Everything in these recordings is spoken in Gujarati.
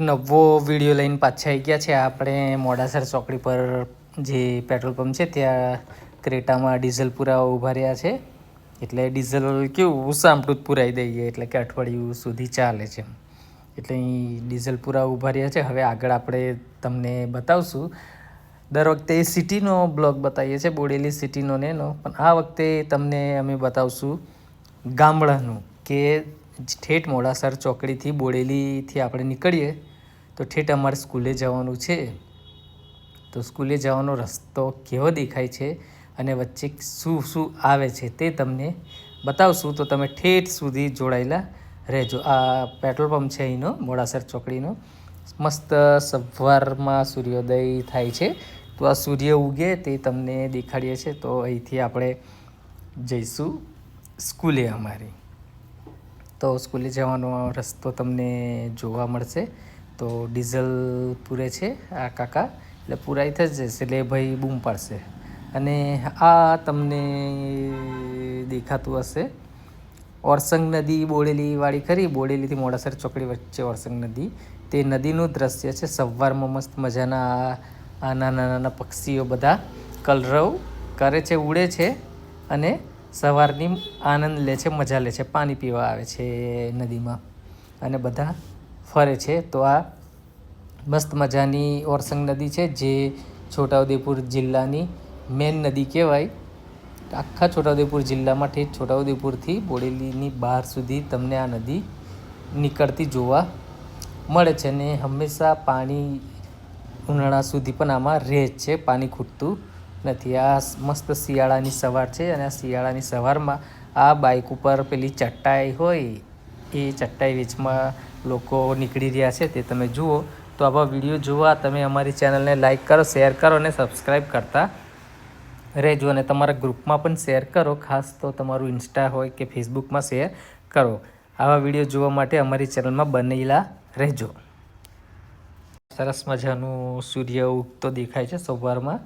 નવો વીડિયો લઈને પાછા આવી ગયા છે. આપણે મોડાસર ચોકડી પર જે પેટ્રોલ પંપ છે, ત્યાં ક્રેટામાં ડીઝલ પુરાવા ઊભા રહ્યા છે. એટલે ડીઝલ કેવું સામટું જ પુરાઈ દઈએ, એટલે કે અઠવાડિયું સુધી ચાલે છે એટલે અહીં ડીઝલ પુરાવા ઊભા રહ્યા છે. હવે આગળ આપણે તમને બતાવશું. દર વખતે સિટીનો બ્લોગ બતાવીએ છીએ, બોડેલી સિટીનો ને એનો. પણ આ વખતે તમને અમે બતાવશું ગામડાનું, કે ઠેઠ મોડાસર ચોકડીથી બોડેલીથી આપણે નીકળીએ. તો ઠેઠ અમારે સ્કૂલે જવાનું છે. તો સ્કૂલે જવાનો રસ્તો કેવો દેખાય છે અને વચ્ચે શું શું આવે છે તે તમને બતાવશું. તો તમે ઠેઠ સુધી જોડાયેલા રહેજો. આ પેટ્રોલ પંપ છે અહીંનો, મોડાસર ચોકડીનો. મસ્ત સવારમાં સૂર્યોદય થાય છે. તો આ સૂર્ય ઉગે તે તમને દેખાડીએ છીએ તો અહીંથી આપણે જઈશું સ્કૂલે અમારી. તો સ્કૂલે જવાનો રસ્તો તમને જોવા મળશે. તો ડીઝલ પૂરે છે આ કાકા. એટલે પૂરાઈ થઈ જશે, એટલે ભાઈ બૂમ પાડશે. અને આ તમને દેખાતું હશે. ઓરસંગ નદી બોડેલીવાળી ખરી, બોડેલીથી મોડાસર ચોકડી વચ્ચે ઓરસંગ નદી. તે નદીનું દ્રશ્ય છે, સવારમાં મસ્ત મજાના આ- નાના નાના પક્ષીઓ બધા કલરવ કરે છે, ઉડે છે અને સવારની આનંદ લે છે, મજા લે છે, પાણી પીવા આવે છે નદીમાં. અને બધા ફરે છે. તો આ મસ્ત મજાની ઓરસંગ નદી છે, જે છોટાઉદેપુર જિલ્લાની મેન નદી કહેવાય. આખા છોટાઉદેપુર જિલ્લામાંથી છોટાઉદેપુરથી બોડેલીની બહાર સુધી તમને આ નદી નીકળતી જોવા મળે છે ને હંમેશા પાણી ઉનાળા સુધી પણ આમાં રહે જ છે, પાણી ખૂટતું નથી. આ મસ્ત શિયાળાની સવાર છે અને આ શિયાળાની સવારમાં આ બાઇક ઉપર પેલી ચટ્ટાઈ હોય, એ ચટ્ટાઈ વેચમાં લોકો નીકળી રહ્યા છે, તે તમે જુઓ. તો આવા વીડિયો જોવા તમે અમારી ચેનલને લાઇક કરો શેર કરો અને સબસ્ક્રાઈબ કરતા રહેજો અને તમારા ગ્રુપમાં પણ શેર કરો. ખાસ તો તમારું ઇન્સ્ટા હોય કે ફેસબુકમાં શેર કરો. આવા વીડિયો જોવા માટે અમારી ચેનલમાં બનેલા રહેજો. સરસ મજાનું સૂર્ય ઉગતો દેખાય છે સવારમાં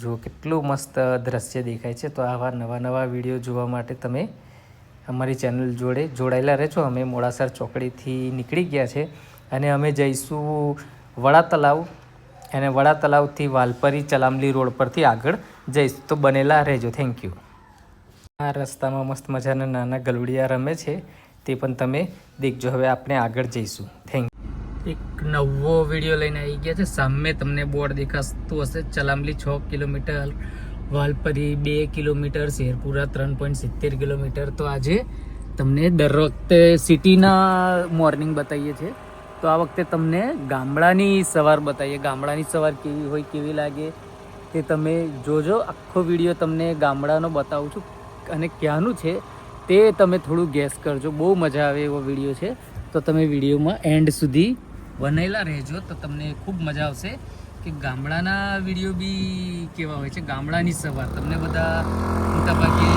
જો કેટલું મસ્ત દ્રશ્ય દેખાય છે, તો આવા નવા નવા વીડિયો જોવા માટે તમે અમારી ચેનલ જોડે જોડાયેલા રહેજો. અમે મોડાસર ચોકડીથી નીકળી ગયા છે. અને અમે જઈશું વડા તલાવ અને વડા તલાવથી વાલપરી ચલામલી રોડ પરથી આગળ જઈશું. તો બનેલા રહેજો. થેન્ક યુ આ રસ્તામાં મસ્ત મજાના નાના ગલુડિયા રમે છે. તે પણ તમે દેખજો. હવે આપણે આગળ જઈશું. થેન્ક એક નવો વીડિયો લઈને આવી ગયા છે. સામે તમને બોર્ડ દેખાતું હશે. ચલામલી છ કિલોમીટર, વાલપરી બે કિલોમીટર, શેરપુરા ત્રણ પોઈન્ટ સિત્તેર કિલોમીટર. તો આજે તમને દર વખતે સિટીના મોર્નિંગ બતાવીએ છીએ. તો આ વખતે તમને ગામડાની સવાર બતાવીએ. ગામડાની સવાર કેવી હોય, કેવી લાગે તે તમે જોજો. આખો વીડિયો તમને ગામડાનો બતાવું છું. અને ક્યાંનું છે તે તમે થોડું ગેસ કરજો. બહુ મજા આવે એવો વીડિયો છે. તો તમે વિડીયોમાં એન્ડ સુધી બનેલા રહેજો. તો તમને ખૂબ મજા આવશે કે ગામડાના વીડિયો બી કેવા હોય છે. ગામડાની સવાર. તમને બધા મોટાભાગે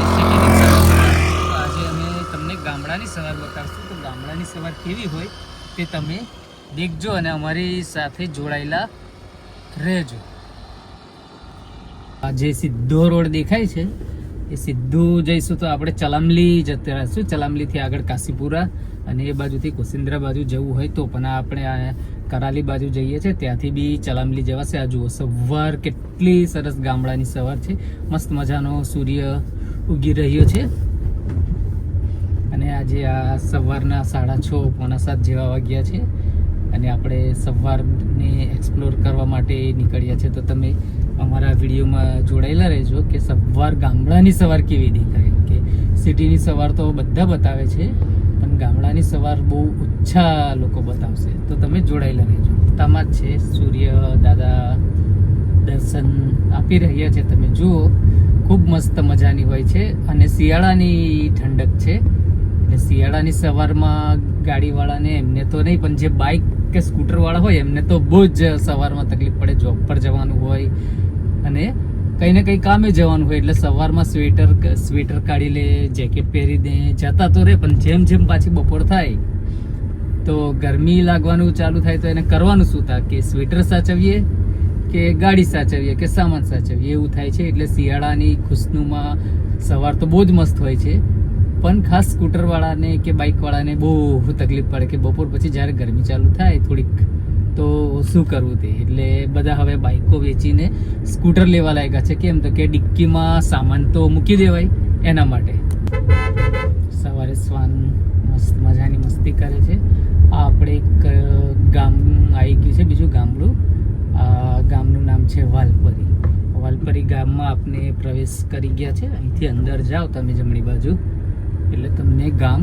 આજે અમે તમને ગામડાની સવાર બતાવશું. તો ગામડાની સવાર કેવી હોય તે તમે દેખજો અને અમારી સાથે જોડાયેલા રહેજો. આ જે સીધો રોડ દેખાય છે, એ સીધું જઈશું તો આપણે ચલામલી જતા રહીશું. ચલામલીથી આગળ કાશીપુરા અને એ બાજુથી કુસિન્દ્રા બાજુ જવું હોય તો પણ આપણે કરાલી બાજુ જઈએ છીએ. ત્યાંથી બી ચલામલી જવાશે. આ જુઓ, સવાર કેટલી સરસ ગામડાની સવાર છે. મસ્ત મજાનો સૂર્ય ઉગી રહ્યો છે. અને આજે આ સવારના સાડા છ, પોણા સાત જેવા વાગ્યા છે. અને આપણે સવારને એક્સપ્લોર કરવા માટે નીકળ્યા છે. તો તમે અમારા વિડીયોમાં જોડાયેલા રહેજો કે સવાર ગામડાની સવાર કેવી દેખાય. કે સિટીની સવાર તો બધા બતાવે છે, પણ ગામડાની સવાર બહુ ઓછા લોકો બતાવશે. તો તમે જોડાયેલા રહેજો. તામાં જ છે, સૂર્ય દાદા દર્શન આપી રહ્યા છે. તમે જુઓ, ખૂબ મસ્ત મજાની હોય છે. અને શિયાળાની ઠંડક છે. એટલે શિયાળાની સવારમાં ગાડીવાળાને એમને તો નહીં, પણ જે બાઇક કે સ્કૂટરવાળા હોય, એમને તો બહુ જ સવારમાં તકલીફ પડે જોબ પર જવાનું હોય અને કંઈ ને કંઈ કામે જવાનું હોય. એટલે સવારમાં સ્વેટર સ્વેટર કાઢી લે જેકેટ પહેરી દે, જતા તો રહે, પણ જેમ જેમ પાછી બપોર થાય, તો ગરમી લાગવાનું ચાલુ થાય, તો એને કરવાનું શું થાય કે સ્વેટર સાચવીએ કે ગાડી સાચવીએ કે સામાન સાચવીએ? એવું થાય છે. એટલે શિયાળાની ખુશનુમાં સવાર તો બહુ જ મસ્ત હોય છે. પણ ખાસ સ્કૂટરવાળાને કે બાઇકવાળાને બહુ તકલીફ પડે કે બપોર પછી જ્યારે ગરમી ચાલુ થાય થોડીક, તો શું કરવું તે? એટલે બધા હવે બાઇકો વેચીને સ્કૂટર લેવા લાગ્યા છે કેમ તો કે ડિક્કીમાં સામાન તો મૂકી દેવાય એના માટે. સવારે શ્વાન મસ્ત, મજાની મસ્તી કરે છે. આ આપણે એક ગામ આવી ગયું છે, બીજું ગામડું. ગામનું નામ છે વાલપરી. વાલપરી ગામમાં આપને પ્રવેશ કરી ગયા છે. અહીંથી અંદર જાઓ, તમે જમણી બાજુ. એટલે તમને ગામ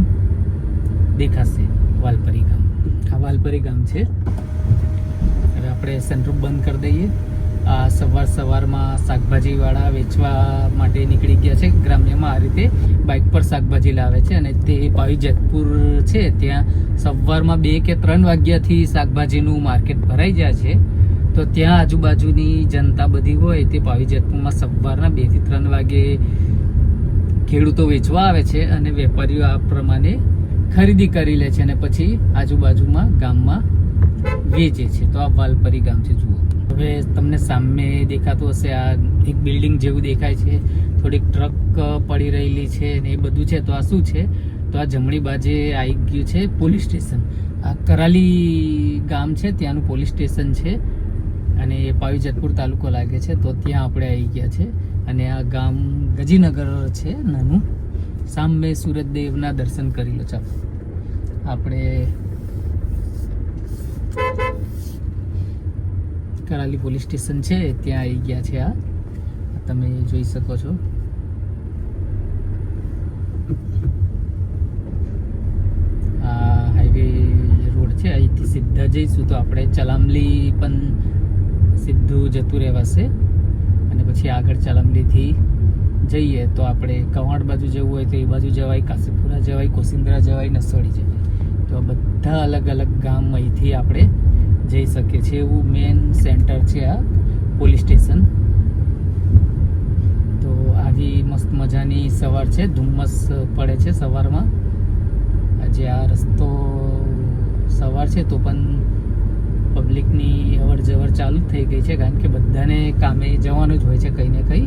દેખાશે, વાલપરી ગામ. આ વાલપરી ગામ છે. હવે આપણે સનરૂફ બંધ કરી દઈએ. આ સવાર સવારમાં શાકભાજીવાળા વેચવા માટે નીકળી ગયા છે ગ્રામ્યમાં. આ રીતે બાઇક પર શાકભાજી લાવે છે અને તે પાવી જેતપુર છે. ત્યાં સવારમાં બે કે ત્રણ વાગ્યાથી શાકભાજીનું માર્કેટ ભરાઈ જાય છે. તો ત્યાં આજુબાજુની જનતા બધી હોય તે પાવી જેતપુરમાં સવારના બેથી ત્રણ વાગે ખેડૂતો વેચવા આવે છે અને વેપારીઓ આ પ્રમાણે ખરીદી કરી લે છે અને પછી આજુબાજુમાં ગામમાં વેચે છે. તો આ વાલપરી ગામ છે, જુઓ. હવે તમને સામે દેખાતું હશે, આ એક બિલ્ડિંગ જેવું દેખાય છે. થોડીક ટ્રક પડી રહેલી છે ને એ બધું છે. તો આ શું છે? તો આ જમણી બાજે આવી ગયું છે પોલીસ સ્ટેશન. આ કરાલી ગામ છે, ત્યાંનું પોલીસ સ્ટેશન છે અને એ પાવી જતપુર તાલુકો લાગે છે. તો ત્યાં આપણે આવી ગયા છે. અને આ ગામ ગજીનગર છે નાનું. સામે સુરતદેવના દર્શન કરી લો, ચાલો. આપણે કરાલી પોલીસ સ્ટેશન છે, ત્યાં આવી ગયા છે આ. તમે જોઈ શકો છો. આ હાઈવે રોડ છે, અહીંથી સીધા જઈશું તો આપણે ચલામલી પણ સીધું જતું રહેવાશે. અને પછી આગળ ચલામલીથી જઈએ તો આપણે કવાડ બાજુ જવું હોય તો એ બાજુ જવાય, કાશીપુરા જવાય કોસિંદ્રા જવાય, નસોડી જવાય. તો બધા અલગ અલગ ગામ અહીંથી આપણે જઈ શકીએ છીએ. એવું મેઇન સેન્ટર છે આ પોલીસ સ્ટેશન તો આવી મસ્ત મજાની સવાર છે. ધુમ્મસ પડે છે સવારમાં. આજે આ રસ્તો સવાર છે તો પણ પબ્લિકની અવર જવર ચાલુ જ થઈ ગઈ છે, કારણ કે બધાને કામે જવાનું જ હોય છે કંઈ ને કંઈ.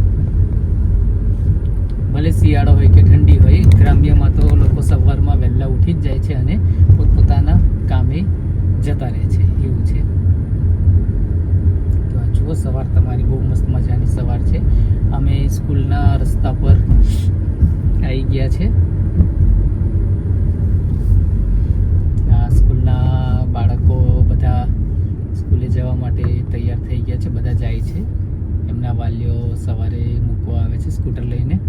ભલે શિયાળો હોય કે ઠંડી હોય, ગ્રામ્યમાં તો લોકો સવારમાં વહેલા ઉઠી જ જાય છે અને પોતપોતાના કામે જતા રહે છે, એવું છે. તો આ જુઓ, સવાર તમારી બહુ મસ્ત મજાની સવાર છે. અમે સ્કૂલના રસ્તા પર આવી ગયા છે આ સ્કૂલના બાળકો બધા સ્કૂલે જવા માટે તૈયાર થઈ ગયા છે બધા જાય છે એમના વાલીઓ સવારે મૂકવા આવે છે સ્કૂટર લઈને.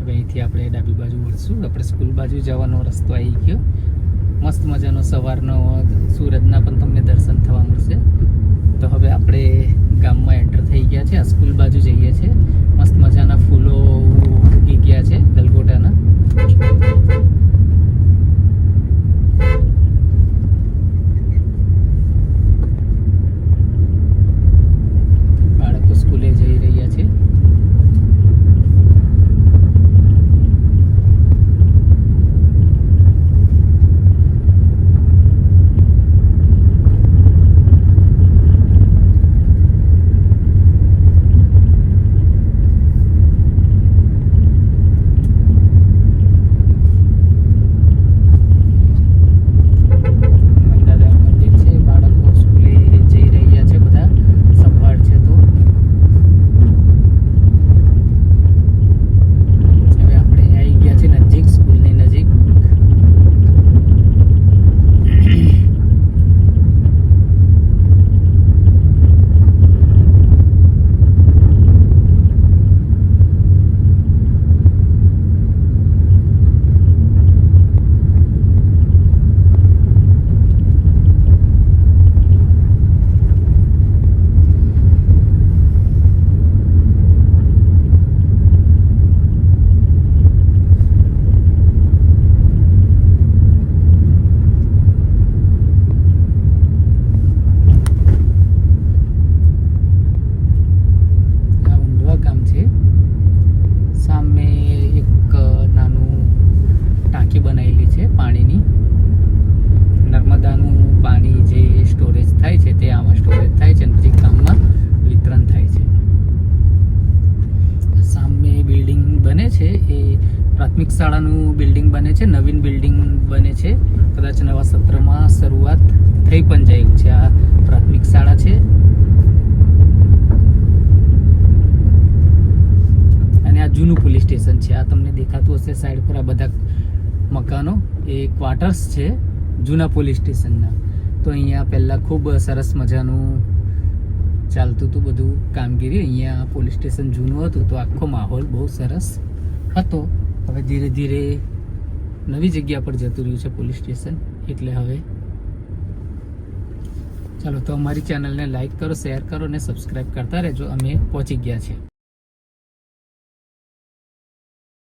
હવે અહીંથી આપણે ડાબી બાજુ વળશું. આપણે સ્કૂલ બાજુ જવાનો રસ્તો આવી ગયો. મસ્ત મજાનો સવારનો સૂરજના પણ તમને દર્શન થવા મળશે. તો હવે આપણે ગામમાં એન્ટર થઈ ગયા છે. આ સ્કૂલ બાજુ જઈએ છીએ. મસ્ત મજાના ફૂલો ઉગી ગયા છે ગલગોટાના. શાળાનું બિલ્ડિંગ બને છે, નવીન બિલ્ડિંગ બને છે. કદાચ નવા સત્રમાં શરૂઆત થઈ પણ જાય છે. આ પ્રાથમિક શાળા છે. અને આ જૂનું પોલીસ સ્ટેશન છે. આ તમને દેખાતું હશે સાઈડ પર આ બધા મકાનો. એ ક્વાર્ટર્સ છે જૂના પોલીસ સ્ટેશનના. તો અહીંયા પહેલાં ખૂબ સરસ મજાનું ચાલતું હતું બધું કામગીરી. અહીંયા પોલીસ સ્ટેશન જૂનું હતું. તો આખો માહોલ બહુ સરસ હતો. હવે ધીરે ધીરે નવી જગ્યા પર જતું રહ્યું છે પોલીસ સ્ટેશન. એટલે હવે ચાલો, તો અમારી ચેનલને લાઈક કરો શેર કરો અને સબસ્ક્રાઈબ કરતા રહેજો. અમે પહોંચી ગયા છે